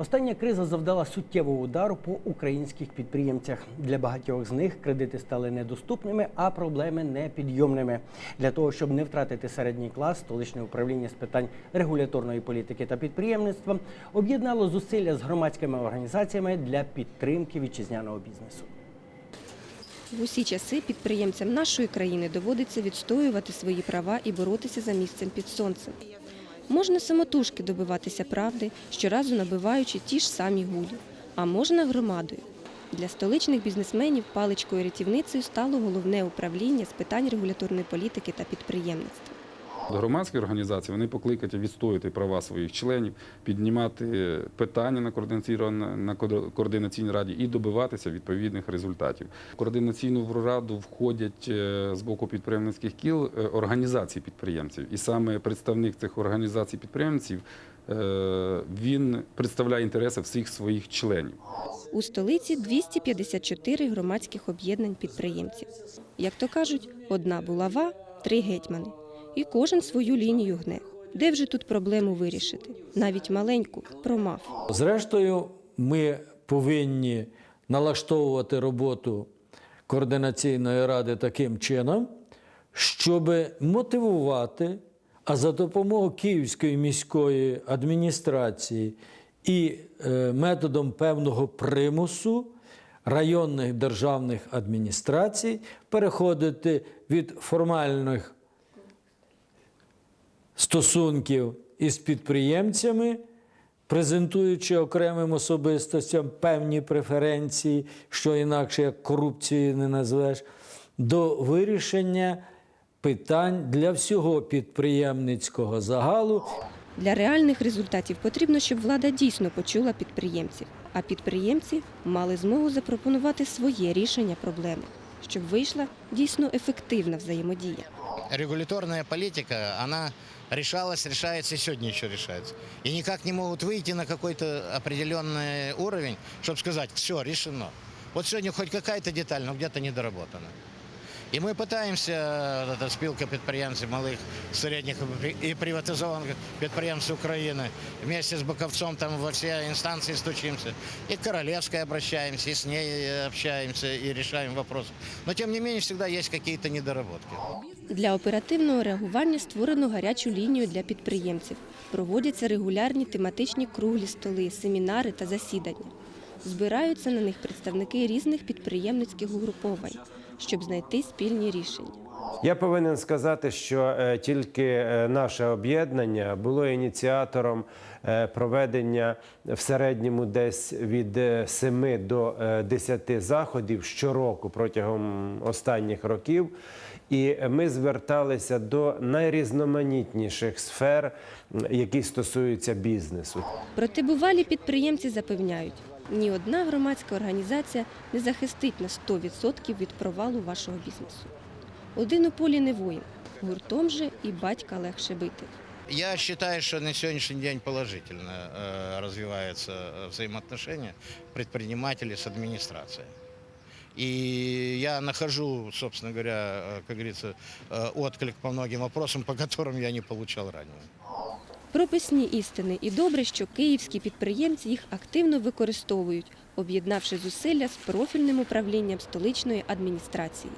Остання криза завдала суттєвого удару по українських підприємцях. Для багатьох з них кредити стали недоступними, а проблеми непідйомними. Для того, щоб не втратити середній клас, столичне управління з питань регуляторної політики та підприємництва об'єднало зусилля з громадськими організаціями для підтримки вітчизняного бізнесу. В усі часи підприємцям нашої країни доводиться відстоювати свої права і боротися за місцем під сонцем. Можна самотужки добиватися правди, щоразу набиваючи ті ж самі гулі, а можна громадою. Для столичних бізнесменів паличкою рятівницею стало головне управління з питань регуляторної політики та підприємництва. Громадські організації вони покликаті відстояти права своїх членів, піднімати питання на на ко- координаційній раді і добиватися відповідних результатів. В координаційну раду входять е, з боку підприємницьких кіл е, організації підприємців, і саме представник цих організацій підприємців е, він представляє інтереси всіх своїх членів. У столиці 254 громадських об'єднань підприємців. Як то кажуть, одна булава, три гетьмани. І кожен свою лінію гне. Де вже тут проблему вирішити? Навіть маленьку промав. Зрештою, ми повинні налаштовувати роботу координаційної ради таким чином, щоб мотивувати, а за допомогою Київської міської адміністрації і е, методом певного примусу районних державних адміністрацій переходити від формальних стосунків із підприємцями, презентуючи окремим особистостям певні преференції, що інакше як корупцією не назвеш, до вирішення питань для всього підприємницького загалу. Для реальних результатів потрібно, щоб влада дійсно почула підприємців, а підприємці мали змогу запропонувати своє рішення проблеми, щоб вийшла дійсно ефективна взаємодія регуляторная политика, она решалась, решается и сегодня еще решается. И никак не могут выйти на какой-то определенный уровень, чтобы сказать, все, решено. Вот сегодня хоть какая-то деталь, но где-то недоработана. І ми питаємося, це спілка підприємців малих, середніх і приватизованих підприємств України, вместе з Боковцом там во всі інстанції стучимося. І к Королевской обращаемся, и с ней общаемся, и решаем вопросы. Но тем не менее всегда есть какие-то недоработки. Для оперативного реагування створено гарячу лінію для підприємців. Проводяться регулярні тематичні круглі столи, семінари та засідання. Збираються на них представники різних підприємницьких угруповань, щоб знайти спільні рішення. Я повинен сказати, що е, тільки е, наше об'єднання було ініціатором е, проведення в середньому десь від е, 7 до е, 10 заходів щороку протягом останніх років. І ми зверталися до найрізноманітніших сфер, які стосуються бізнесу. Проте бувалі підприємці запевняють, ні одна громадська організація не захистить на 100% від провалу вашого бізнесу. Один у полі не воїн, гуртом же і батька легше бити. Я считаю, что на сегодняшний день положительно э, развиваются э, взаимоотношения предпринимателей с администрацией. И я нахожу, собственно говоря, э, как говорится, э, отклик по многим вопросам, по которым я не получал ранее. Прописні істини, і добре, що київські підприємці їх активно використовують, об'єднавши зусилля з профільним управлінням столичної адміністрації.